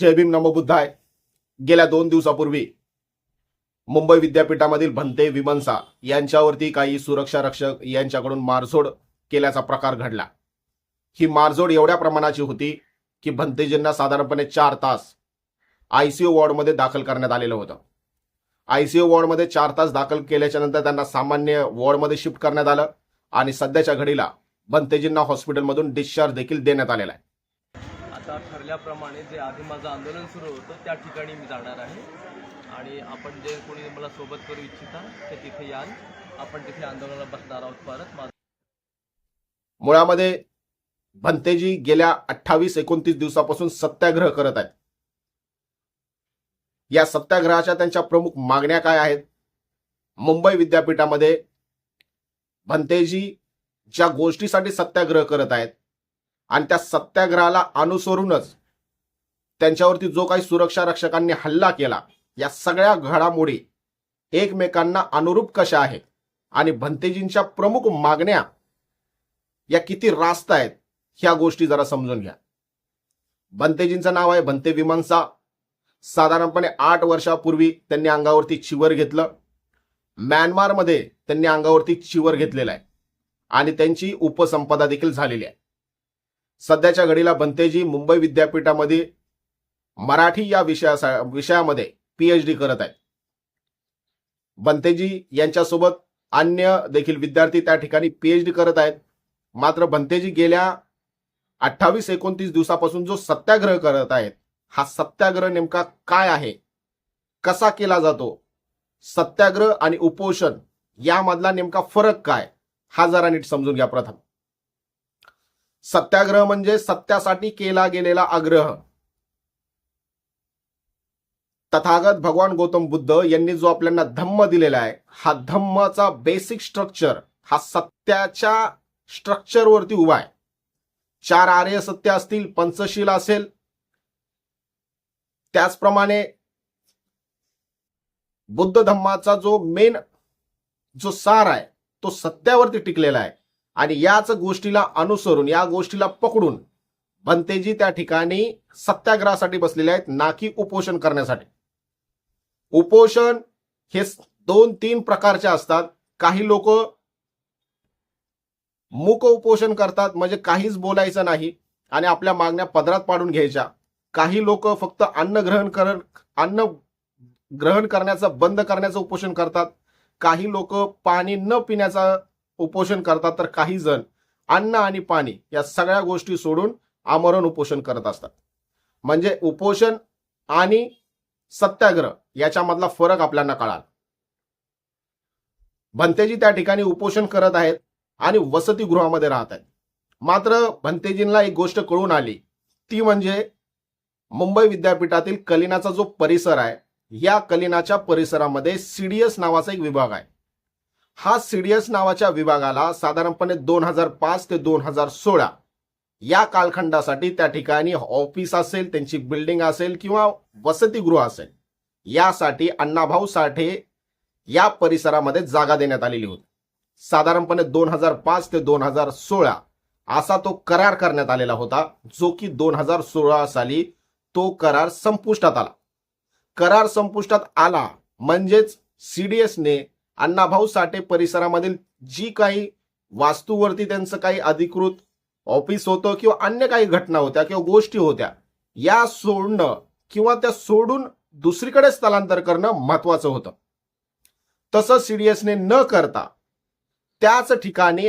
जय भीम नमोबुद्धाय गेल्या दोन दिवसापूर्वी मुंबई विद्यापीठामधील भंते विमंसा यांच्यावरती काही सुरक्षा रक्षक यांच्याकडून मारझोड केल्याचा प्रकार घडला. ही मारझोड एवढ्या प्रमाणाची होती की भंतेजींना साधारणपणे चार तास आयसीयू वॉर्डमध्ये दाखल करण्यात आलेलं होतं. आयसीयू वॉर्डमध्ये चार तास दाखल केल्याच्यानंतर त्यांना सामान्य वॉर्डमध्ये शिफ्ट करण्यात आलं आणि सध्याच्या घडीला भंतेजींना हॉस्पिटलमधून डिस्चार्ज देखील देण्यात आलेला आहे. आता ठरल्याप्रमाणे जे आधी माझं आंदोलन सुरू होतं त्या ठिकाणी मी जाणार आहे. आणि आपण जे कोणी मला सोबत करू इच्छिता ते तिथे याल. आपण तिथे आंदोलनाला बसणार आहोत परत. मुळामध्ये भंतेजी गेल्या अठ्ठावीस एकोणतीस दिवसापासून सत्याग्रह करत आहेत. या सत्याग्रहाच्या त्यांच्या प्रमुख मागण्या काय आहेत? मुंबई विद्यापीठामध्ये भंतेजी ज्या गोष्टीसाठी सत्याग्रह करत आहेत आणि त्या सत्याग्रहाला अनुसरूनच त्यांच्यावरती जो काही सुरक्षा रक्षकांनी हल्ला केला या सगळ्या घडामोडी एकमेकांना अनुरूप कशा आहेत? आणि भंतेजींच्या प्रमुख मागण्या या किती रास्त आहेत ह्या गोष्टी जरा समजून घ्या. भंतेजींचं नाव आहे भंते विमानसा. साधारणपणे आठ वर्षापूर्वी त्यांनी अंगावरती चिवर घेतलं. म्यानमारमध्ये त्यांनी अंगावरती चिवर घेतलेलं आहे. आणि त्यांची उपसंपदा देखील झालेली आहे. सध्याच्या घडीला भंतेजी मुंबई विद्यापीठामध्ये मराठी या विषया विषयामध्ये पीएच डी करत आहेत. भंतेजी यांच्यासोबत अन्य देखील विद्यार्थी त्या ठिकाणी पीएच डी करत आहेत. मात्र भंतेजी गेल्या अठ्ठावीस एकोणतीस दिवसापासून जो सत्याग्रह करत आहेत हा सत्याग्रह नेमका काय आहे? कसा केला जातो? सत्याग्रह आणि उपोषण यामधला नेमका फरक काय? हा जरा नीट समजून घ्या प्रथम. सत्याग्रह म्हणजे सत्यासाठी केला गेलेला आग्रह. तथागत भगवान गौतम बुद्ध यांनी जो आपल्याला धम्म दिलेला आहे हा धम्माचा बेसिक स्ट्रक्चर हा सत्याच्या स्ट्रक्चरवरती उभा आहे. चार आर्य सत्य असतील पंचशील असेल. त्याचप्रमाणे बुद्ध धम्माचा जो मेन जो सार आहे तो सत्यावरती टिकलेला आहे. आणि याच गोष्टीला अनुसरून या गोष्टीला पकडून भंतेजी त्या ठिकाणी सत्याग्रहासाठी बसलेले आहेत ना की उपोषण करण्यासाठी. उपोषण हे दोन तीन प्रकारचे असतात. काही लोक मूक उपोषण करतात म्हणजे काहीच बोलायचं नाही आणि आपल्या मागण्या पदरात पाडून घ्यायच्या. काही लोक फक्त अन्न ग्रहण कर अन्न ग्रहण करण्याचं बंद करण्याचं उपोषण करतात. काही लोक पाणी न पिण्याचा उपोषण करतात तर काही जण अन्न आणि पाणी या सगळ्या गोष्टी सोडून आमरण उपोषण करत असतात. म्हणजे उपोषण आणि सत्याग्रह याच्यामधला फरक आपल्याला कळाल. भंतेजी त्या ठिकाणी उपोषण करत आहेत आणि वसतिगृहामध्ये राहत आहेत. मात्र भंतेजींना एक गोष्ट कळून आली. ती म्हणजे मुंबई विद्यापीठातील कलिनाचा जो परिसर आहे या कलिनाच्या परिसरामध्ये सीडीएस नावाचा एक विभाग आहे. हा सीडीएस नावाच्या विभागाला साधारणपणे दोन हजार पाच ते दोन हजार सोळा या कालखंडासाठी त्या ठिकाणी ऑफिस असेल त्यांची बिल्डिंग असेल किंवा वसतिगृह असेल यासाठी अण्णाभाऊ साठे या परिसरामध्ये जागा देण्यात आलेली होती. साधारणपणे दोन हजार पाच ते दोन हजार सोळा असा तो करार करण्यात आलेला होता जो की दोन हजार सोळा साली तो करार संपुष्टात आला. करार संपुष्टात आला म्हणजेच सीडीएसने अण्णाभाऊ साठे परिसरामधील जी काही वास्तूवरती त्यांचं काही अधिकृत ऑफिस होतं किंवा अन्य काही घटना होत्या किंवा गोष्टी होत्या या सोडणं किंवा त्या सोडून दुसरीकडे स्थलांतर करणं महत्वाचं होतं. तसं सीडीएसने न करता त्याच ठिकाणी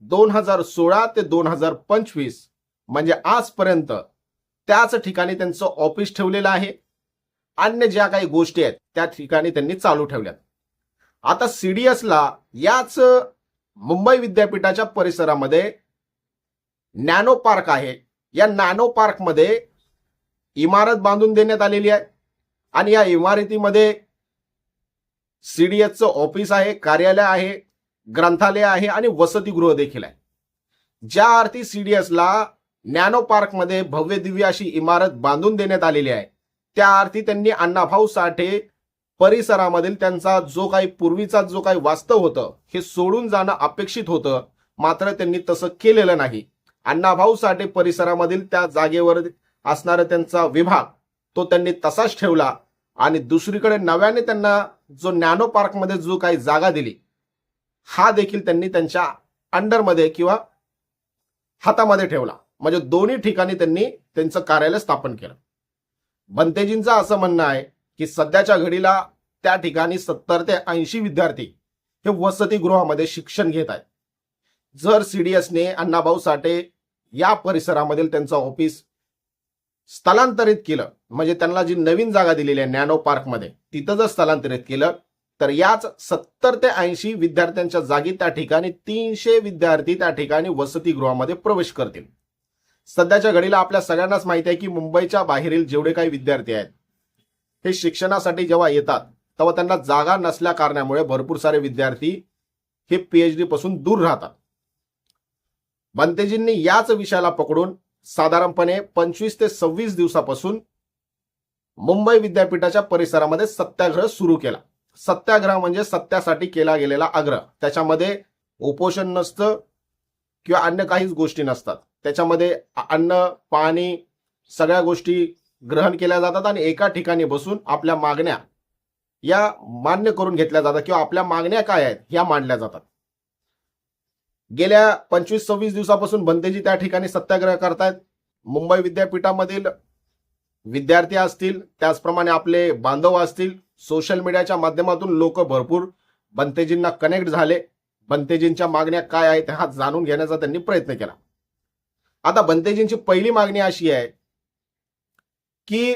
दोन हजार सोळा ते दोन हजार पंचवीस म्हणजे आजपर्यंत त्याच ठिकाणी त्यांचं ऑफिस ठेवलेलं आहे. अन्य ज्या काही गोष्टी आहेत त्या ठिकाणी त्यांनी चालू ठेवल्यात. आता सीडीएसला याच मुंबई विद्यापीठाच्या परिसरामध्ये नॅनो पार्क आहे. या नॅनो पार्कमध्ये इमारत बांधून देण्यात आलेली आहे. आणि या इमारतीमध्ये सीडीएसचं ऑफिस आहे कार्यालय आहे ग्रंथालय आहे आणि वसतिगृह देखील आहे. ज्या अर्थी सीडीएसला नॅनो पार्कमध्ये भव्य दिव्य अशी इमारत बांधून देण्यात आलेली आहे त्या अर्थी त्यांनी अण्णाभाऊ साठे परिसरामधील त्यांचा जो काही पूर्वीचा जो काही वास्तव होतं हे सोडून जाणं अपेक्षित होतं. मात्र त्यांनी तसं केलेलं नाही. अण्णाभाऊ साठे परिसरामधील त्या जागेवर असणारा त्यांचा विभाग तो त्यांनी तसाच ठेवला आणि दुसरीकडे नव्याने त्यांना जो नॅनो पार्कमध्ये जो काही जागा दिली हा देखील त्यांनी त्यांच्या अंडरमध्ये किंवा हातामध्ये ठेवला. म्हणजे दोन्ही ठिकाणी त्यांनी त्यांचं कार्यालय स्थापन केलं. बनतेजींचं असं म्हणणं आहे की सध्याच्या घडीला त्या ठिकाणी सत्तर ते ऐंशी विद्यार्थी हे वसतिगृहामध्ये शिक्षण घेत आहेत. जर सीडीएसने अण्णाभाऊ साठे या परिसरामधील त्यांचं ऑफिस स्थलांतरित केलं म्हणजे त्यांना जी नवीन जागा दिलेली आहे नॅनो पार्कमध्ये तिथं जर स्थलांतरित केलं तर याच सत्तर ते ऐंशी विद्यार्थ्यांच्या जागी त्या ठिकाणी तीनशे विद्यार्थी त्या ठिकाणी वसतिगृहामध्ये प्रवेश करतील. सध्याच्या घडीला आपल्या सगळ्यांनाच माहिती आहे की मुंबईच्या बाहेरील जेवढे काही विद्यार्थी आहेत हे शिक्षणासाठी जेव्हा येतात तेव्हा त्यांना जागा नसल्या कारणामुळे भरपूर सारे विद्यार्थी हे पीएचडी पासून दूर राहतात. बनतेजींनी याच विषयाला पकडून साधारणपणे पंचवीस ते सव्वीस दिवसापासून मुंबई विद्यापीठाच्या परिसरामध्ये सत्याग्रह सुरू केला. सत्याग्रह म्हणजे सत्यासाठी केला गेलेला आग्रह. त्याच्यामध्ये उपोषण नसतं किंवा अन्य काहीच गोष्टी नसतात. त्याच्यामध्ये अन्न पाणी सगळ्या गोष्टी ग्रहण केल्या जातात आणि एका ठिकाणी बसून आपल्या मागण्या या मान्य करून घेतल्या जातात किंवा आपल्या मागण्या काय आहेत ह्या मांडल्या जातात. गेल्या पंचवीस सव्वीस दिवसापासून बनतेजी त्या ठिकाणी सत्याग्रह करतायत. मुंबई विद्यापीठामधील विद्यार्थी असतील त्याचप्रमाणे आपले बांधव असतील सोशल मीडियाच्या माध्यमातून लोक भरपूर बनतेजींना कनेक्ट झाले. बनतेजींच्या मागण्या काय आहेत हा जाणून घेण्याचा त्यांनी प्रयत्न केला. आता बनतेजींची पहिली मागणी अशी आहे की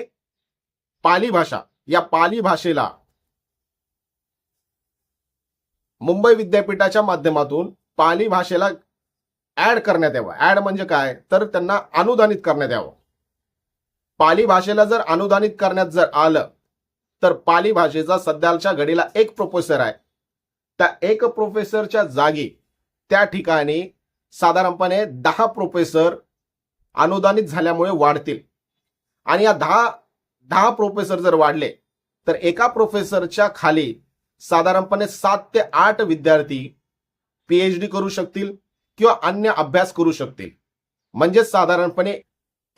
पाली भाषा या पाली भाषेला मुंबई विद्यापीठाच्या माध्यमातून पाली भाषेला ऍड करण्यात यावं. ऍड म्हणजे काय? तर त्यांना अनुदानित करण्यात यावं. पाली भाषेला जर अनुदानित करण्यात जर आलं तर पाली भाषेचा सध्याच्या घडीला एक प्रोफेसर आहे. त्या एक प्रोफेसरच्या जागी त्या ठिकाणी साधारणपणे दहा प्रोफेसर अनुदानित झाल्यामुळे वाढतील. आणि या दहा दहा प्रोफेसर जर वाढले तर एका प्रोफेसरच्या खाली साधारणपणे सात ते आठ विद्यार्थी पीएच डी करू शकतील किंवा अन्य अभ्यास करू शकतील. म्हणजेच साधारणपणे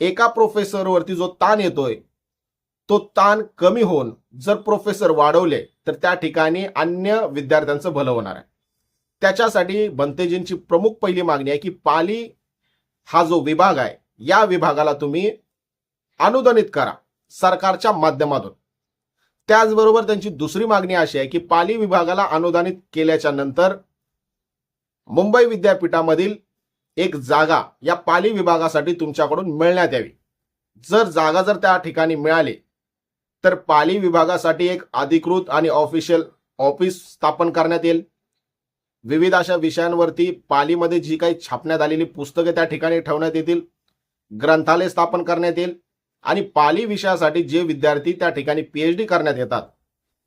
एका प्रोफेसरवरती जो ताण येतोय तो ताण कमी होऊन जर प्रोफेसर वाढवले तर त्या ठिकाणी अन्य विद्यार्थ्यांचं भलं होणार आहे. त्याच्यासाठी बनतेजींची प्रमुख पहिली मागणी आहे की पाली हा जो विभाग आहे या विभागाला तुम्ही अनुदानित करा सरकारच्या माध्यमातून. त्याचबरोबर त्यांची दुसरी मागणी अशी आहे की पाली विभागाला अनुदानित केल्याच्यानंतर मुंबई विद्यापीठामधील एक जागा या पाली विभागासाठी तुमच्याकडून मिळण्यात यावी. जर जागा जर त्या ठिकाणी मिळाली तर पाली विभागासाठी एक अधिकृत आणि ऑफिशियल ऑफिस स्थापन करण्यात येईल. विविध अशा विषयांवरती पालीमध्ये जी काही छापण्यात आलेली पुस्तके त्या ठिकाणी ठेवण्यात येतील. ग्रंथालय स्थापन करण्यात येईल. आणि पाली विषयासाठी जे विद्यार्थी त्या ठिकाणी पीएचडी करण्यात येतात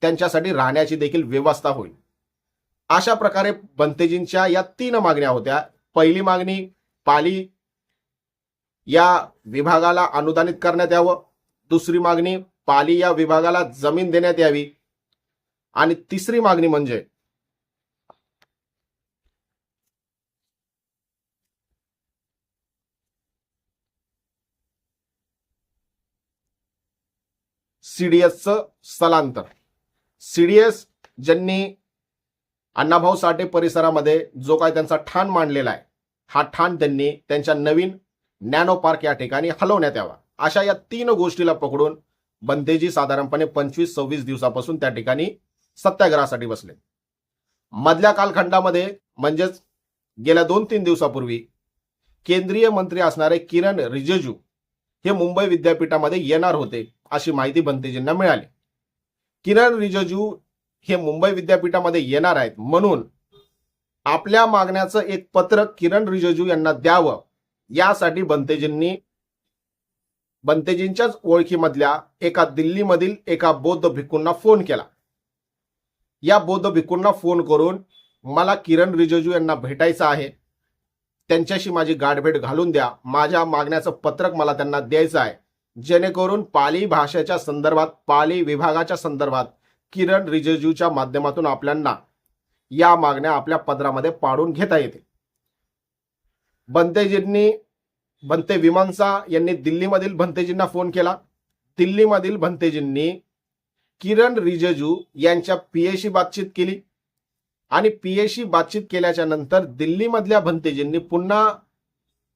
त्यांच्यासाठी राहण्याची देखील व्यवस्था होईल. अशा प्रकारे बंतेजींच्या या तीन मागण्या होत्या. पहिली मागणी पाली या विभागाला अनुदानित करण्यात यावं. दुसरी मागणी पाली या विभागाला जमीन देण्यात यावी. आणि तिसरी मागणी म्हणजे सीडीएसचं स्थलांतर. सीडीएस ज्यांनी अण्णाभाऊ साठे परिसरामध्ये जो काय त्यांचा ठाण मांडलेला आहे हा ठाण त्यांनी त्यांच्या नवीन नॅनो पार्क या ठिकाणी हलवण्यात यावा. अशा या तीन गोष्टीला पकडून बंदेजी साधारणपणे पंचवीस सव्वीस दिवसापासून त्या ठिकाणी सत्याग्रहासाठी बसले. मधल्या कालखंडामध्ये म्हणजेच गेल्या दोन तीन दिवसापूर्वी केंद्रीय मंत्री असणारे किरण रिजिजू हे मुंबई विद्यापीठामध्ये येणार होते. अशी माहिती बंतेजींना मिळाली. किरण रिजिजू हे मुंबई विद्यापीठामध्ये येणार आहेत. म्हणून आपल्या मागण्याचं एक पत्र किरण रिजिजू यांना द्यावं. यासाठी बंतेजींनी बंतेजींच्याच ओळखीमधल्या एका दिल्लीमधील एका बौद्ध भिक्खूंना फोन केला. या बौद्ध भिक्खूंना फोन करून मला किरण रिजिजू यांना भेटायचं आहे. त्यांच्याशी माझी गाठभेट घालून द्या. माझ्या मागण्याचं पत्रक मला त्यांना द्यायचं आहे. जेणेकरून पाली भाषेच्या संदर्भात पाली विभागाच्या संदर्भात किरण रिजिजूच्या माध्यमातून आपल्यांना या मागण्या आपल्या पदरामध्ये पाडून घेता येतील. बंतेजींनी बंते विमानसा यांनी दिल्लीमधील भंतेजींना फोन केला. दिल्लीमधील भंतेजींनी किरण रिजिजू यांच्या पीएशी बातचीत केली. आणि पीएशी बातचीत केल्याच्यानंतर दिल्लीमधल्या भंतेजींनी पुन्हा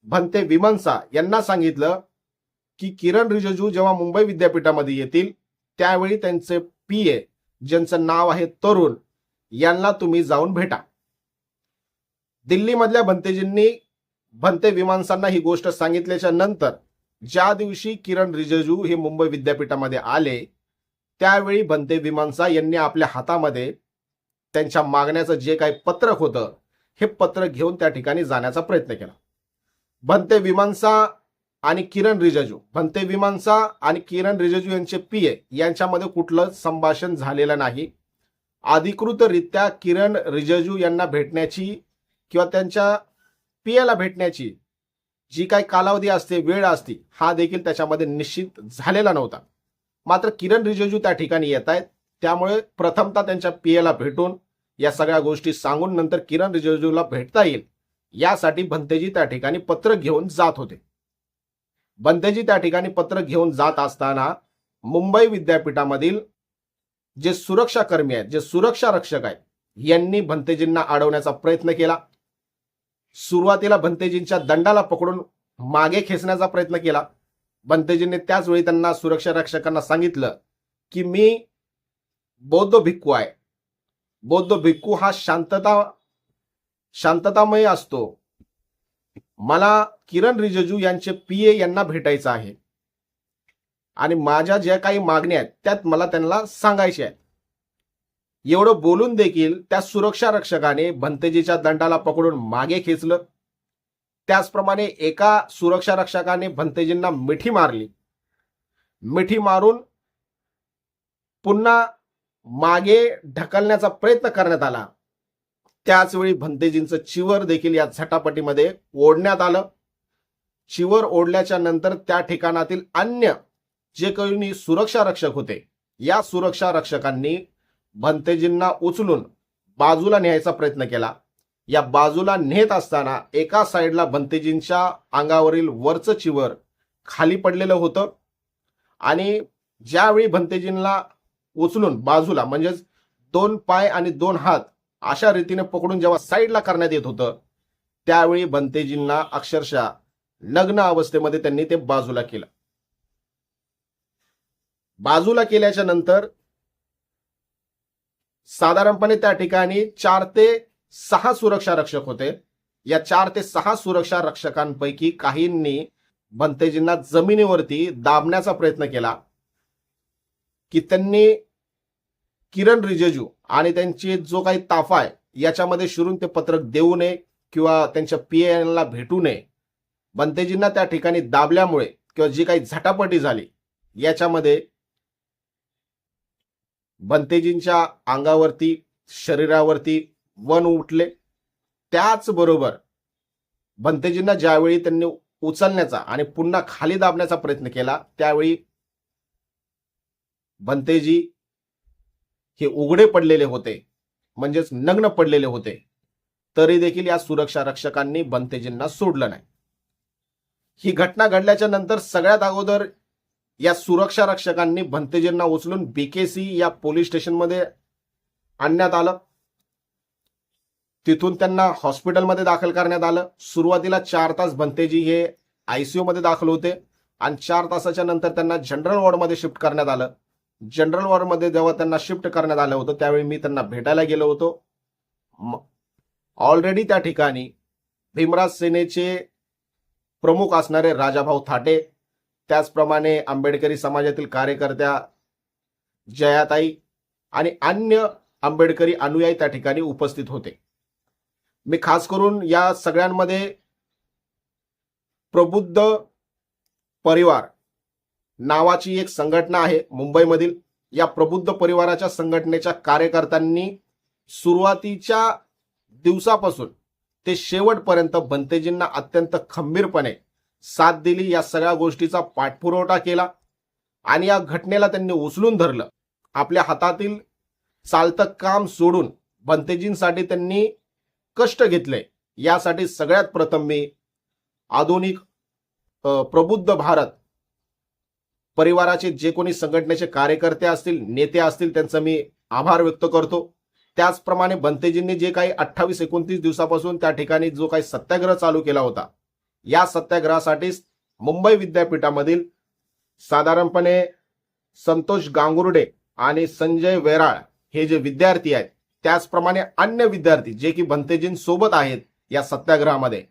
भंते विमंसा यांना सांगितलं की किरण रिजिजू जेव्हा मुंबई विद्यापीठामध्ये येतील त्यावेळी त्यांचे पीए ज्यांचं नाव आहे तरुण यांना तुम्ही जाऊन भेटा. दिल्लीमधल्या भंतेजींनी भंते विमानसांना ही गोष्ट सांगितल्याच्या नंतर ज्या दिवशी किरण रिजिजू हे मुंबई विद्यापीठामध्ये आले त्यावेळी भंते विमानसा यांनी आपल्या हातामध्ये त्यांच्या मागण्याचं जे काही पत्रक होतं हे पत्र घेऊन त्या ठिकाणी जाण्याचा प्रयत्न केला. भंते विमानसा आणि किरण रिजिजू. भंते विमानसा आणि किरण रिजिजू यांचे पीए यांच्यामध्ये कुठलं संभाषण झालेलं नाही. अधिकृतरित्या किरण रिजिजू यांना भेटण्याची किंवा त्यांच्या पीएला भेटण्याची जी काही कालावधी असते वेळ असते हा देखील त्याच्यामध्ये निश्चित झालेला नव्हता. मात्र किरण रिजिजू त्या ठिकाणी येत आहेत. त्यामुळे प्रथमतः त्यांच्या पीएला भेटून या सगळ्या गोष्टी सांगून नंतर किरण रिजिजूला भेटता येईल. यासाठी भंतेजी त्या ठिकाणी पत्र घेऊन जात होते. भंतेजी त्या ठिकाणी पत्र घेऊन जात असताना मुंबई विद्यापीठामधील जे सुरक्षा कर्मी आहेत जे सुरक्षा रक्षक आहेत यांनी भंतेजींना अडवण्याचा प्रयत्न केला. सुरुवातीला भंतेजींच्या दंडाला पकडून मागे खेचण्याचा प्रयत्न केला. भंतेजींनी त्याच वेळी त्यांना सुरक्षा रक्षकांना सांगितलं की मी बौद्ध भिक्खू आहे. बौद्ध भिक्खू हा शांतता शांततामय असतो. मला किरण रिजिजू यांचे पीए यांना भेटायचं आहे. आणि माझ्या ज्या काही मागण्या आहेत त्यात मला त्यांना सांगायच्या आहेत. एवढं बोलून देखील त्या सुरक्षा रक्षकाने भंतेजीच्या दंडाला पकडून मागे खेचलं. त्याचप्रमाणे एका सुरक्षा रक्षकाने भंतेजींना मिठी मारली. मिठी मारून पुन्हा मागे ढकलण्याचा प्रयत्न करण्यात आला. त्याचवेळी भंतेजींचं चिवर देखील या झटापटीमध्ये ओढण्यात आलं. चिवर ओढल्याच्या नंतर त्या ठिकाणातील अन्य जे काही सुरक्षा रक्षक होते या सुरक्षा रक्षकांनी भंतेजींना उचलून बाजूला न्यायचा प्रयत्न केला. या बाजूला नेत असताना एका साईडला भंतेजींच्या अंगावरील वरचं चिवर खाली पडलेलं होतं आणि ज्यावेळी भंतेजींना उचलून बाजूला म्हणजेच दोन पाय आणि दोन हात अशा रीतीने पकडून जेव्हा साईडला करण्यात येत होतं त्यावेळी भंतेजींना अक्षरशः लग्न अवस्थेमध्ये त्यांनी ते बाजूला केलं. बाजूला केल्याच्यानंतर साधारणपणे त्या ठिकाणी चार ते सहा सुरक्षा रक्षक होते. या चार ते सहा सुरक्षा रक्षकांपैकी काहींनी भंतेजींना जमिनीवरती दाबण्याचा प्रयत्न केला की त्यांनी किरण रिजेजू आणि त्यांची जो काही ताफा आहे याच्यामध्ये शिरून ते पत्रक देऊ नये किंवा त्यांच्या पीएनला भेटू नये. बनतेजींना त्या ठिकाणी दाबल्यामुळे किंवा जी काही झटापटी झाली याच्यामध्ये बनतेजींच्या अंगावरती शरीरावरती वन उठले. त्याचबरोबर बनतेजींना ज्यावेळी त्यांनी उचलण्याचा आणि पुन्हा खाली दाबण्याचा प्रयत्न केला त्यावेळी भंतेजी हे उघडे पडलेले होते. म्हणजेच नग्न पडलेले होते. तरी देखील या सुरक्षा रक्षकांनी भंतेजींना सोडलं नाही. ही घटना घडल्याच्या नंतर सगळ्यात अगोदर या सुरक्षा रक्षकांनी भंतेजींना उचलून बीकेसी या पोलीस स्टेशनमध्ये आणण्यात आलं. तिथून त्यांना हॉस्पिटलमध्ये दाखल करण्यात आलं. सुरुवातीला चार तास भंतेजी हे आयसीयू मध्ये दाखल होते. आणि चार तासाच्या नंतर त्यांना जनरल वॉर्डमध्ये शिफ्ट करण्यात आलं. जनरल वॉर्डमध्ये जेव्हा त्यांना शिफ्ट करण्यात आलं होतं त्यावेळी मी त्यांना भेटायला गेलो होतो. ऑलरेडी त्या ठिकाणी भीमराज सेनेचे प्रमुख असणारे राजाभाऊ थाटे त्याचप्रमाणे आंबेडकरी समाजातील कार्यकर्त्या जयाताई आणि अन्य आंबेडकरी अनुयायी त्या ठिकाणी उपस्थित होते. मी खास करून या सगळ्यांमध्ये प्रबुद्ध परिवार नावाची एक संघटना आहे. मुंबईमधील या प्रबुद्ध परिवाराच्या संघटनेच्या कार्यकर्त्यांनी सुरुवातीच्या दिवसापासून ते शेवटपर्यंत बनतेजींना अत्यंत खंबीरपणे साथ दिली. या सगळ्या गोष्टीचा पाठपुरवठा केला आणि या घटनेला त्यांनी उचलून धरलं. आपल्या हातातील चालतं काम सोडून बनतेजींसाठी त्यांनी कष्ट घेतले. यासाठी सगळ्यात प्रथम मी आधुनिक प्रबुद्ध भारत परिवाराचे जे कोणी संघटनेचे कार्यकर्ते असतील नेते असतील त्यांचं मी आभार व्यक्त करतो. त्याचप्रमाणे बनतेजींनी जे काही अठ्ठावीस एकोणतीस दिवसापासून त्या ठिकाणी जो काही सत्याग्रह चालू केला होता या सत्याग्रहासाठी मुंबई विद्यापीठामधील साधारणपणे संतोष गांगुर्डे आणि संजय वेराळ हे जे विद्यार्थी आहेत त्याचप्रमाणे अन्य विद्यार्थी जे की भंतेजींसोबत आहेत या सत्याग्रहामध्ये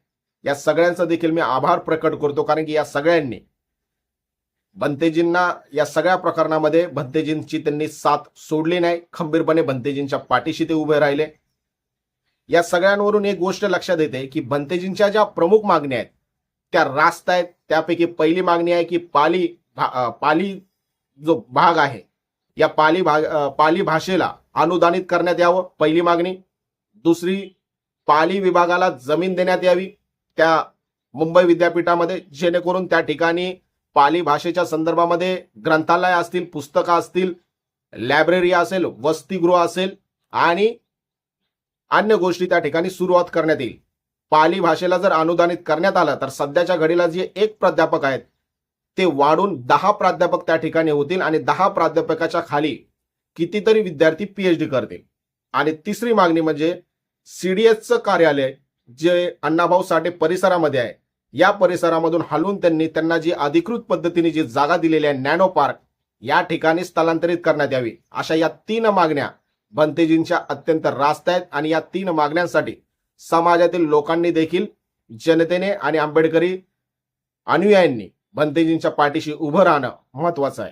या सगळ्यांचा देखील मी आभार प्रकट करतो कारण की या सगळ्यांनी भंतेजींना या सगळ्या प्रकरणामध्ये भंतेजींची त्यांनी साथ सोडली नाही. खंबीरपणे भंतेजींच्या पाठीशी ते उभे राहिले. या सगळ्यांवरून एक गोष्ट लक्षात येते की भंतेजींच्या ज्या प्रमुख मागण्या आहेत त्या रास्त आहेत. त्यापैकी पहिली मागणी आहे की पाली भा- पाली जो भाग आहे या पाली भाग पाली भाषेला अनुदानित करण्यात यावं पहिली मागणी. दुसरी पाली विभागाला जमीन देण्यात यावी त्या मुंबई विद्यापीठामध्ये जेणेकरून त्या ठिकाणी पाली भाषेच्या संदर्भामध्ये ग्रंथालय असतील पुस्तकं असतील लायब्ररी असेल वसतिगृह असेल आणि अन्य गोष्टी त्या ठिकाणी सुरुवात करण्यात येईल. पाली भाषेला जर अनुदानित करण्यात आलं तर सध्याच्या घडीला जे एक प्राध्यापक आहेत ते वाढून दहा प्राध्यापक त्या ठिकाणी होतील आणि दहा प्राध्यापकाच्या खाली कितीतरी विद्यार्थी पीएचडी करतील. आणि तिसरी मागणी म्हणजे सीडीएसचं कार्यालय जे अण्णाभाऊ साठे परिसरामध्ये आहे या परिसरामधून हलवून त्यांनी त्यांना जी अधिकृत पद्धतीने जी जागा दिलेली आहे नॅनो पार्क या ठिकाणी स्थलांतरित करण्यात यावी. अशा या तीन मागण्या भंतेजींच्या अत्यंत रास्त आहेत आणि या तीन मागण्यांसाठी समाजातील लोकांनी देखील जनतेने आणि आंबेडकरी अनुयायांनी भंतेजींच्या पाठीशी उभं राहणं महत्वाचं आहे.